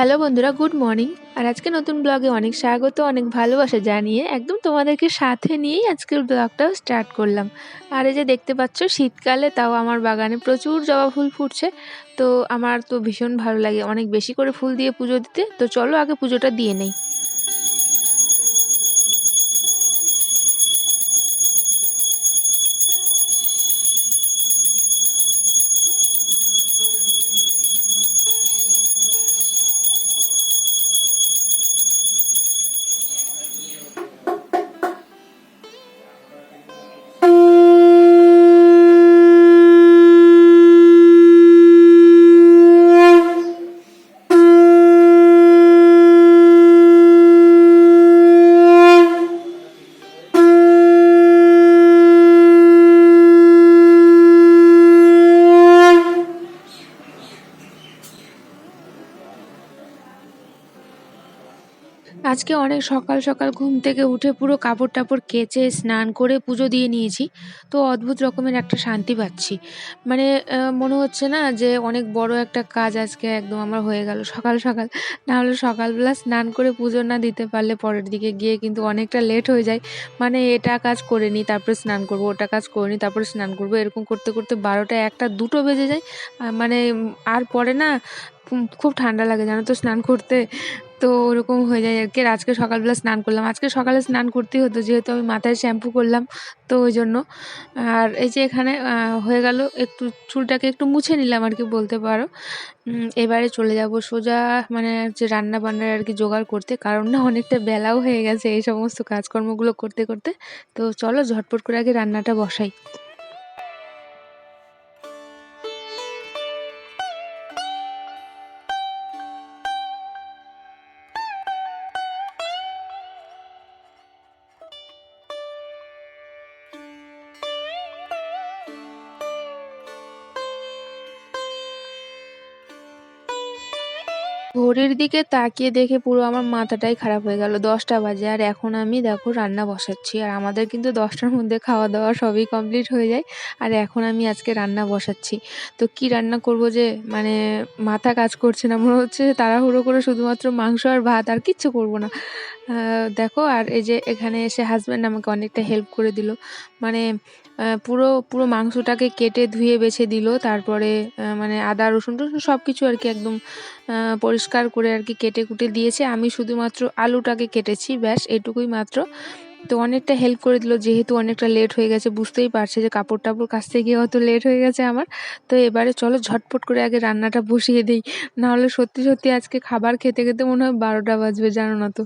Hello বন্ধুরা, good morning. আর আজকে নতুন ব্লগে অনেক স্বাগত, অনেক ভালোবাসা জানিয়ে একদম তোমাদেরকে সাথে নিয়েই আজকের ব্লগটাও স্টার্ট করলাম। আর এই যে দেখতে পাচ্ছ, শীতকালে তাও আমার বাগানে প্রচুর জবা ফুল ফুটছে। তো আমার তো ভীষণ ভালো লাগে অনেক বেশি করে ফুল দিয়ে পুজো দিতে। তো চলো আগে পুজোটা দিয়ে নেই। আজকে অনেক সকাল সকাল ঘুম থেকে উঠে পুরো কাপড় টাপড় কেচে স্নান করে পুজো দিয়ে নিয়েছি। তো অদ্ভুত রকমের একটা শান্তি পাচ্ছি। মানে মনে হচ্ছে না যে অনেক বড় একটা কাজ আজকে একদম আমার হয়ে গেল সকাল সকাল। না হলে সকালবেলা স্নান করে পুজো না দিতে পারলে পরের দিকে গিয়ে কিন্তু অনেকটা লেট হয়ে যায়। মানে এটা কাজ করে নিই তারপরে স্নান করব, ওটা কাজ করে নিই তারপরে স্নান করব, এরকম করতে করতে বারোটা একটা দুটো বেজে যায়। মানে আর পরে না খুব ঠান্ডা লাগে, জানো তো, স্নান করতে। তো ওরকম হয়ে যায়। আর কি আজকে সকালবেলা স্নান করলাম। আজকে সকালে স্নান করতেই হতো, যেহেতু আমি মাথায় শ্যাম্পু করলাম, তো ওই জন্য। আর এই যে এখানে হয়ে গেল, একটু চুলটাকে একটু মুছে নিলাম আর কি বলতে পারো। এবারে চলে যাব সোজা মানে যে রান্না বান্নার আর কি জোগাড় করতে, কারণ না অনেকটা বেলাও হয়ে গেছে এই সমস্ত কাজকর্মগুলো করতে করতে। তো চলো ঝটপট করে আগে রান্নাটা বসাই। ঘড়ির দিকে তাকিয়ে দেখে পুরো আমার মাথাটাই খারাপ হয়ে গেল। দশটা বাজে আর এখন আমি দেখো রান্না বসাচ্ছি। আর আমাদের কিন্তু দশটার মধ্যে খাওয়া দাওয়া সবই কমপ্লিট হয়ে যায়। আর এখন আমি আজকে রান্না বসাচ্ছি। তো কি রান্না করব যে মানে মাথা কাজ করছে না, মনে হচ্ছে তাড়াহুড়ো করে শুধুমাত্র মাংস আর ভাত আর কিচ্ছু করব না। দেখো, আর এই যে এখানে এসে হাজব্যান্ড আমাকে অনেকটা হেল্প করে দিল। মানে পুরো পুরো মাংসটাকে কেটে ধুয়ে বেছে দিল। তারপরে মানে আদা, রসুন টসুন সব কিছু আর কি একদম পরিষ্কার করে আর কি কেটে কুটে দিয়েছে। আমি শুধুমাত্র আলুটাকে কেটেছি, ব্যাস, এটুকুই মাত্র। তো অনেকটা হেল্প করে দিল, যেহেতু অনেকটা লেট হয়ে গেছে, বুঝতেই পারছে যে কাপড় টাপড় কাচতে গিয়ে অত লেট হয়ে গেছে আমার। তো এবারে চলো, ঝটপট করে আগে রান্নাটা বসিয়ে দিই। নাহলে সত্যি সত্যি আজকে খাবার খেতে খেতে মনে হয় বারোটা বাজবে, জানো না তো।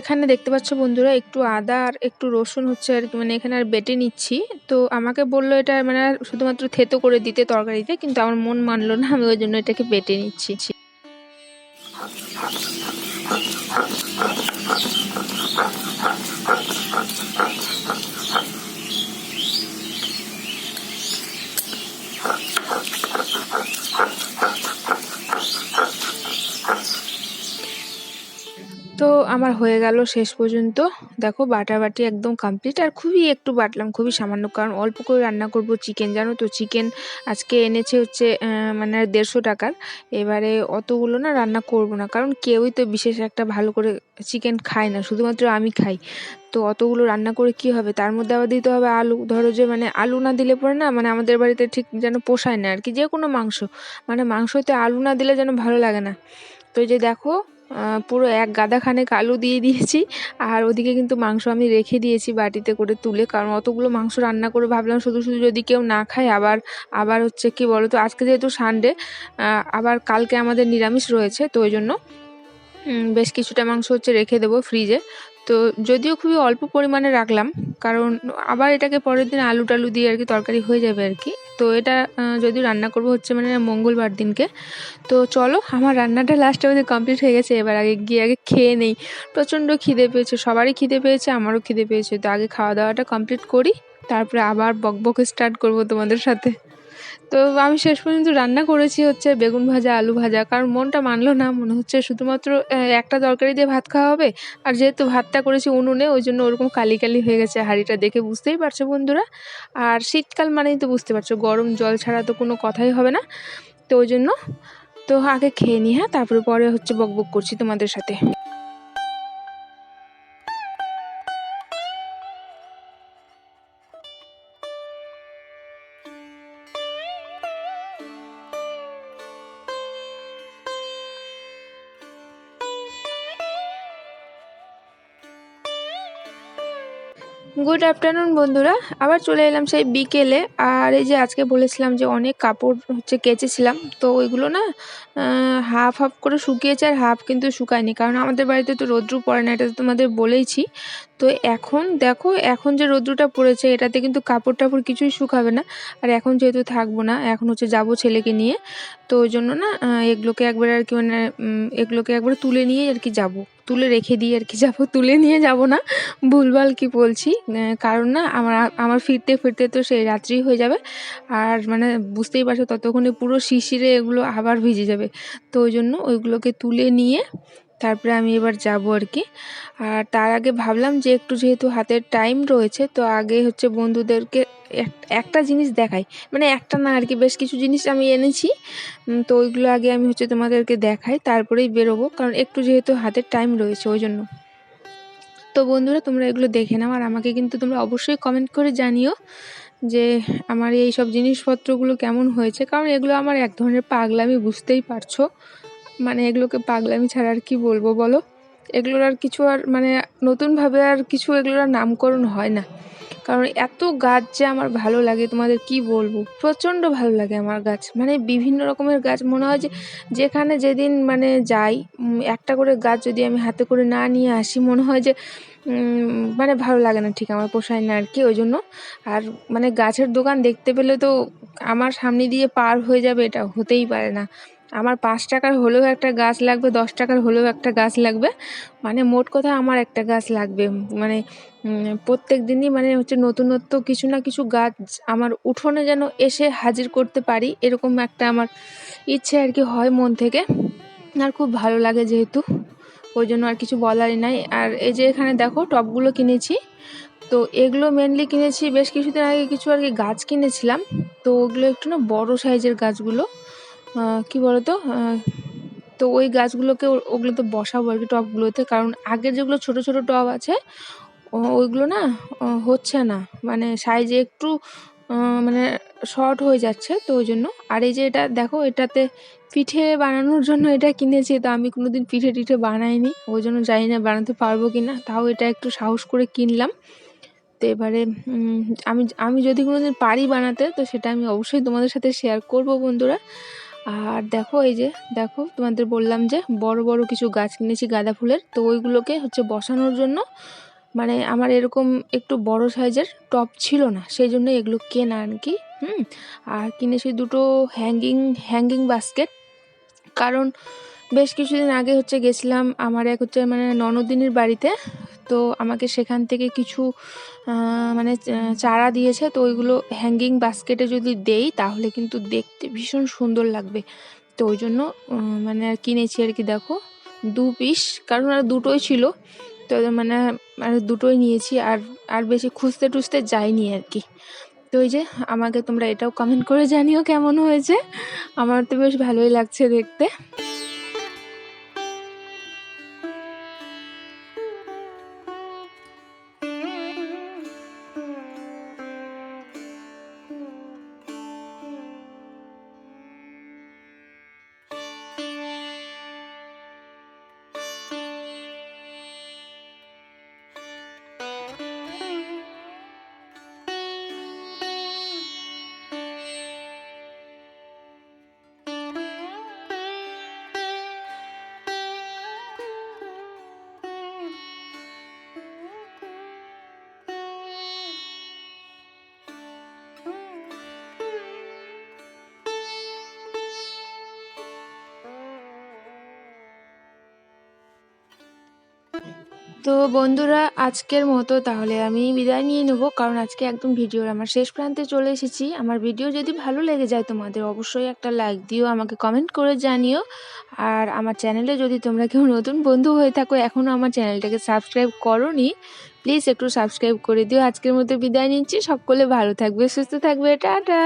এখানে দেখতে পাচ্ছ বন্ধুরা, একটু আদা আর একটু রসুন হচ্ছে আর মানে এখানে আর বেটে নিচ্ছি। তো আমাকে বলল এটা মানে শুধুমাত্র থেতো করে দিতে তরকারিতে, কিন্তু আমার মন মানলো না, আমি ওই জন্য এটাকে বেটে নিচ্ছি। তো আমার হয়ে গেল শেষ পর্যন্ত। দেখো, বাটাবাটি একদম কমপ্লিট আর খুবই একটু বাটলাম, খুবই সামান্য। কারণ অল্প করে রান্না করব চিকেন জানো তো? চিকেন আজকে এনেছে হচ্ছে মানে দেড়শো টাকার। এবারে অতগুলো না রান্না করব না, কারণ কেউই তো বিশেষ একটা ভালো করে চিকেন খায় না, শুধুমাত্র আমি খাই। তো অতগুলো রান্না করে কি হবে? তার মধ্যে আবার দিতে হবে আলু। ধরো যে মানে আলু না দিলে পরে না মানে আমাদের বাড়িতে ঠিক যেন পোষায় না আর কি যে কোনো মাংস। মানে মাংসতে আলু না দিলে যেন ভালো লাগে না। তো যে দেখো পুরো এক গাদাখানেক আলু দিয়ে দিয়েছি। আর ওদিকে কিন্তু মাংস আমি রেখে দিয়েছি বাটিতে করে তুলে, কারণ অতগুলো মাংস রান্না করে ভাবলাম শুধু শুধু যদি কেউ না খায়, আবার আবার হচ্ছে কি বলো তো আজকে যেহেতু সানডে আবার কালকে আমাদের নিরামিষ রয়েছে, তো ওই জন্য বেশ কিছুটা মাংস হচ্ছে রেখে দেবো ফ্রিজে তো যদিও খুবই অল্প পরিমাণে রাখলাম, কারণ আবার এটাকে পরের দিন আলু টালু দিয়ে আর কি তরকারি হয়ে যাবে আর কি। তো এটা যদি রান্না করব হচ্ছে মানে মঙ্গলবার দিনকে। তো চলো, আমার রান্নাটা লাস্টে অবধি কমপ্লিট হয়ে গেছে, এবার আগে গিয়ে আগে খেয়ে নেই। প্রচণ্ড খিদে পেয়েছে, সবারই খিদে পেয়েছে, আমারও খিদে পেয়েছে। তো আগে খাওয়া দাওয়াটা কমপ্লিট করি, তারপরে আবার বক স্টার্ট করব তোমাদের সাথে। তো আমি শেষ পর্যন্ত রান্না করেছি হচ্ছে বেগুন ভাজা, আলু ভাজা। কারণ মনটা মানলো না, মনে হচ্ছে শুধুমাত্র একটা তরকারি দিয়ে ভাত খাওয়া হবে। আর যেহেতু ভাতটা করেছি উনুনে, ওই জন্য ওরকম কালি কালি হয়ে গেছে হাঁড়িটা দেখে বুঝতেই পারছ বন্ধুরা। আর শীতকাল মানেই তো বুঝতে পারছ, গরম জল ছাড়া তো কোনো কথাই হবে না। তো ওই জন্য, তো আগে খেয়ে নিই হ্যাঁ? তারপরে পরে হচ্ছে বক বক করছি তোমাদের সাথে। গুড আফটারনুন বন্ধুরা। আবার চলে এলাম সেই বিকেলে। আর এই যে আজকে বলেছিলাম যে অনেক কাপড় হচ্ছে কেচেছিলাম। তো ওইগুলো না হাফ হাফ করে শুকিয়েছে আর হাফ কিন্তু শুকায়নি। কারণ আমাদের বাড়িতে তো রোদ্রু পড়ে না, এটা তো তোমাদের বলেইছি। তো এখন দেখো, এখন যে রৌদ্রটা পড়েছে, এটাতে কিন্তু কাপড় টাপড় কিছুই শুকাবে না। আর এখন যেহেতু থাকব না, এখন হচ্ছে যাব ছেলেকে নিয়ে। তো ওই জন্য না এগুলোকে একবার আর কি মানে এগুলোকে একবার তুলে নিয়ে আর কি যাব। তুলে রেখে দিয়ে আর কি যাব, তুলে নিয়ে যাব না। ভুলভাল কি বলছি? কারণ না, আমার আমার ফিরতে ফিরতে তো সেই রাত্রি হয়ে যাবে। আর মানে বুঝতেই পারছ, ততক্ষণে পুরো শিশিরে এগুলো আবার ভিজে যাবে। তো ওই জন্য ওইগুলোকে তুলে নিয়ে তারপরে আমি এবার যাব আর কি। আর তার আগে ভাবলাম যে একটু যেহেতু হাতের টাইম রয়েছে, তো আগে হচ্ছে বন্ধুদেরকে একটা জিনিস দেখাই। মানে একটা না আর কি, বেশ কিছু জিনিস আমি এনেছি। তো ওইগুলো আগে আমি হচ্ছে তোমাদেরকে দেখাই, তারপরেই বেরোবো। কারণ একটু যেহেতু হাতের টাইম রয়েছে, ওই জন্য। তো বন্ধুরা, তোমরা এগুলো দেখে নাও। আর আমাকে কিন্তু তোমরা অবশ্যই কমেন্ট করে জানিও যে আমার এই সব জিনিসপত্রগুলো কেমন হয়েছে। কারণ এগুলো আমার এক ধরনের পাগলামি, বুঝতেই পারছ। মানে এগুলোকে পাগলামি ছাড়া আর কি বলব বলো? এগুলোর আর কিছু আর মানে নতুনভাবে আর কিছু এগুলোর আর নামকরণ হয় না। কারণ এত গাছ যে আমার ভালো লাগে, তোমাদের কি বলব? প্রচণ্ড ভালো লাগে আমার গাছ। মানে বিভিন্ন রকমের গাছ। মনে হয় যে যেখানে যেদিন মানে যাই একটা করে গাছ যদি আমি হাতে করে না নিয়ে আসি, মনে হয় যে মানে ভালো লাগে না ঠিক আমার পোষায় না আর কি, ওই জন্য। আর মানে গাছের দোকান দেখতে পেলে তো আমার সামনে দিয়ে পার হয়ে যাবে, এটা হতেই পারে না। আমার পাঁচ টাকার হলেও একটা গাছ লাগবে, দশ টাকার হলেও একটা গাছ লাগবে। মানে মোট কথা আমার একটা গাছ লাগবে। মানে প্রত্যেক দিনই মানে হচ্ছে নতুনত্ব কিছু না কিছু গাছ আমার উঠোনে যেন এসে হাজির করতে পারি, এরকম একটা আমার ইচ্ছে আর কি হয় মন থেকে। আর খুব ভালো লাগে যেহেতু, ওই জন্য আর কিছু বলারই নাই। আর এই যে এখানে দেখো টবগুলো কিনেছি, তো এগুলো মেনলি কিনেছি, বেশ কিছুদিন আগে কিছু আর কি গাছ কিনেছিলাম। তো ওগুলো একটু না বড় সাইজের গাছগুলো। কি বলতো? তো তো ওই গাছগুলোকে ওগুলোতে বসাবো আর কি টবগুলোতে, কারণ আগের যেগুলো ছোট ছোট টব আছে ওইগুলো না হচ্ছে না। মানে সাইজে একটু মানে শর্ট হয়ে যাচ্ছে, তো ওই জন্য। আর এই যে এটা, দেখো, এটাতে পিঠে বানানোর জন্য এটা কিনেছি, তো আমি কোনো দিন পিঠে টিঠে বানাইনি, ওই জন্য জানি না বানাতে পারব কি না তাও এটা একটু সাহস করে কিনলাম। তো এবারে আমি আমি যদি কোনো দিন পারি বানাতে, তো সেটা আমি অবশ্যই তোমাদের সাথে শেয়ার করব বন্ধুরা। আর দেখো এই যে, দেখো, তোমাদের বললাম যে বড় বড় কিছু গাছ কিনেছি গাঁদা ফুলের। তো ওইগুলোকে হচ্ছে বসানোর জন্য মানে আমার এরকম একটু বড় সাইজের টপ ছিল না, সেই জন্য এগুলো কেনা আর কি, হুম? আর কিনেছি দুটো হ্যাঙ্গিং হ্যাঙ্গিং বাস্কেট কারণ বেশ কিছুদিন আগে হচ্ছে গেছিলাম আমার এক হচ্ছে মানে ননদিনীর বাড়িতে তো আমাকে সেখান থেকে কিছু মানে চারা দিয়েছে। তো ওইগুলো হ্যাঙ্গিং বাস্কেটে যদি দেই, তাহলে কিন্তু দেখতে ভীষণ সুন্দর লাগবে। তো ওই জন্য মানে আর কিনেছি আর কি, দেখো। দু পিস কারণ আর দুটোই ছিল। তো মানে মানে দুটোই নিয়েছি, আর আর বেশি খুঁজতে টুজতে যাইনি আর কি। তো ওই যে, আমাকে তোমরা এটাও কমেন্ট করে জানিও কেমন হয়েছে। আমার তো বেশ ভালোই লাগছে দেখতে। তো বন্ধুরা, আজকের মতো তাহলে আমি বিদায় নিয়ে নেব, কারণ আজকে একদম ভিডিওর আমার শেষ প্রান্তে চলে এসেছি। আমার ভিডিও যদি ভালো লেগে যায় তোমাদের, অবশ্যই একটা লাইক দিও, আমাকে কমেন্ট করে জানিও। আর আমার চ্যানেলে যদি তোমরা কেউ নতুন বন্ধু হয়ে থাকো এখনও আমার চ্যানেলটাকে সাবস্ক্রাইব করনি, প্লিজ একটু সাবস্ক্রাইব করে দিও। আজকের মতো বিদায় নিচ্ছি, সকলে ভালো থাকবে, সুস্থ থাকবে, টাটা!